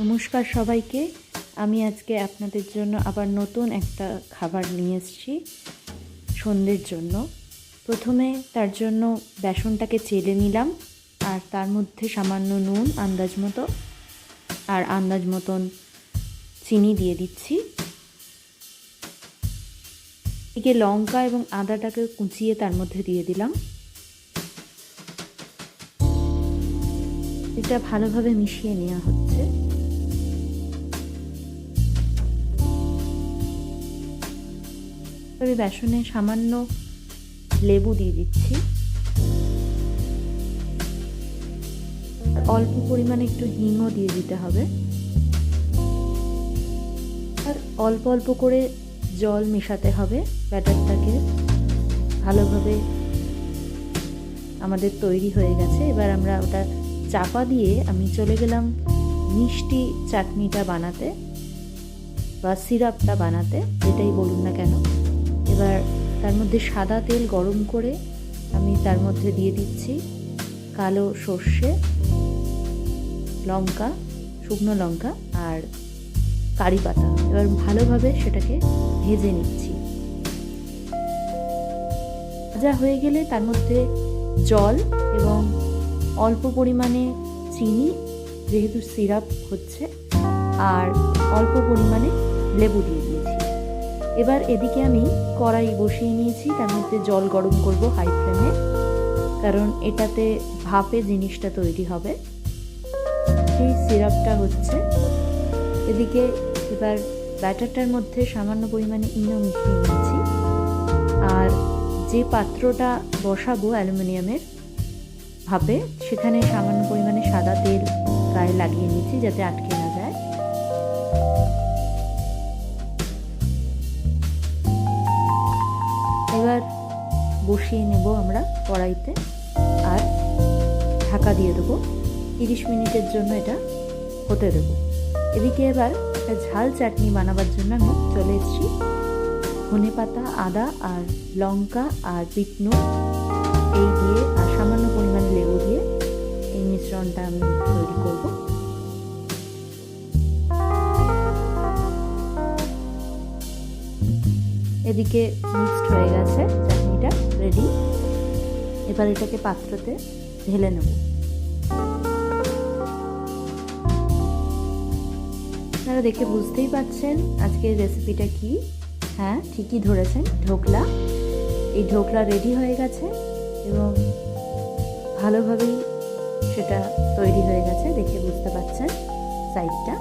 নমস্কার সবাইকে। আমি আজকে আপনাদের জন্য আবার নতুন একটা খাবার নিয়ে এসেছি সন্ধ্যের জন্য। প্রথমে তার জন্য বেসনটাকে চেলে নিলাম আর তার মধ্যে সামান্য নুন, আন্দাজ মতো আর আন্দাজ মতন চিনি দিয়ে দিচ্ছি। এদিকে লঙ্কা এবং আদাটাকে কুচিয়ে তার মধ্যে দিয়ে দিলাম। এটা ভালোভাবে মিশিয়ে নেওয়া হচ্ছে। তবে বেসনে সামান্য লেবু দিয়ে দিচ্ছি। অল্প পরিমাণে একটু হিংও দিয়ে দিতে হবে। আর অল্প অল্প করে জল মেশাতে হবে। ব্যাটারটাকে ভালোভাবে আমাদের তৈরি হয়ে গেছে। এবার আমরা ওটা চাপা দিয়ে আমি চলে গেলাম মিষ্টি চাটনিটা বানাতে বা সিরাপটা বানাতে, যেটাই বলুন না কেন। এবার তার মধ্যে সাদা তেল গরম করে আমি তার মধ্যে দিয়ে দিচ্ছি কালো সর্ষে, লঙ্কা, শুকনো লঙ্কা আর কারি পাতা। এবার ভালোভাবে সেটাকে ভেজে নিচ্ছি। ভাজা হয়ে গেলে তার মধ্যে জল এবং অল্প পরিমাণে চিনি, যেহেতু সিরাপ হচ্ছে, আর অল্প পরিমাণে লেবু দিয়ে এবার এদিকে আমি কড়াই বসিয়ে নিয়েছি, তার মধ্যে জল গরম করব হাই ফ্লেমে কারণ এটাতে ভাপে জিনিসটা তৈরি হবে। সেই সিরাপটা হচ্ছে। এদিকে এবার ব্যাটারটার মধ্যে সামান্য পরিমাণে ইনো মিশিয়ে নিয়েছি আর যে পাত্রটা বসাবো অ্যালুমিনিয়ামের ভাপে, সেখানে সামান্য পরিমাণে সাদা তেল গায়ে লাগিয়ে নিয়েছি যাতে আটকে না যায়। এবার বসিয়ে নেব আমরা কড়াইতে আর ঢাকা দিয়ে দেবো। তিরিশ মিনিটের জন্য এটা হতে দেবো। এদিকে এবার একটা ঝাল চাটনি বানাবার জন্য আমি চলে এসেছি। ধনে পাতা, আদা আর লঙ্কা আর পিটনু এই দিয়ে আর সামান্য পরিমাণে এদিকে মিক্সড হয়ে গেছে চাটনিটা রেডি এবার এটাকে পাত্রতে ঢেলে নেব। আপনারা দেখে বুঝতেই পারছেন আজকের রেসিপিটা কি। হ্যাঁ ঠিকই ধরেছেন, ঢোকলা। এই ঢোকলা রেডি হয়ে গেছে এবং ভালোভাবেই সেটা তৈরি হয়ে গেছে, দেখে বুঝতে পারছেন সাইডটা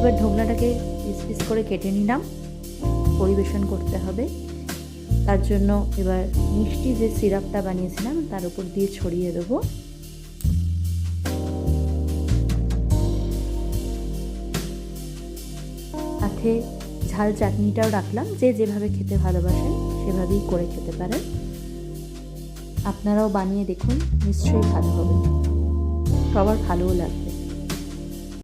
এবার ঢোকলাটাকে পিস পিস করে কেটে নিলাম। পরিবেশন করতে হবে। তার জন্য এবার মিষ্টি যে সিরাপটা বানিয়েছিলাম, তার উপর দিয়ে ছড়িয়ে দেবো। সাথে ঝাল চাটনিটাও রাখলাম। যে যেভাবে খেতে ভালোবাসেন, সেভাবেই করে খেতে পারেন। আপনারাও বানিয়ে দেখুন, নিশ্চয়ই ভালো হবে। সবার ভালোও লাগবে।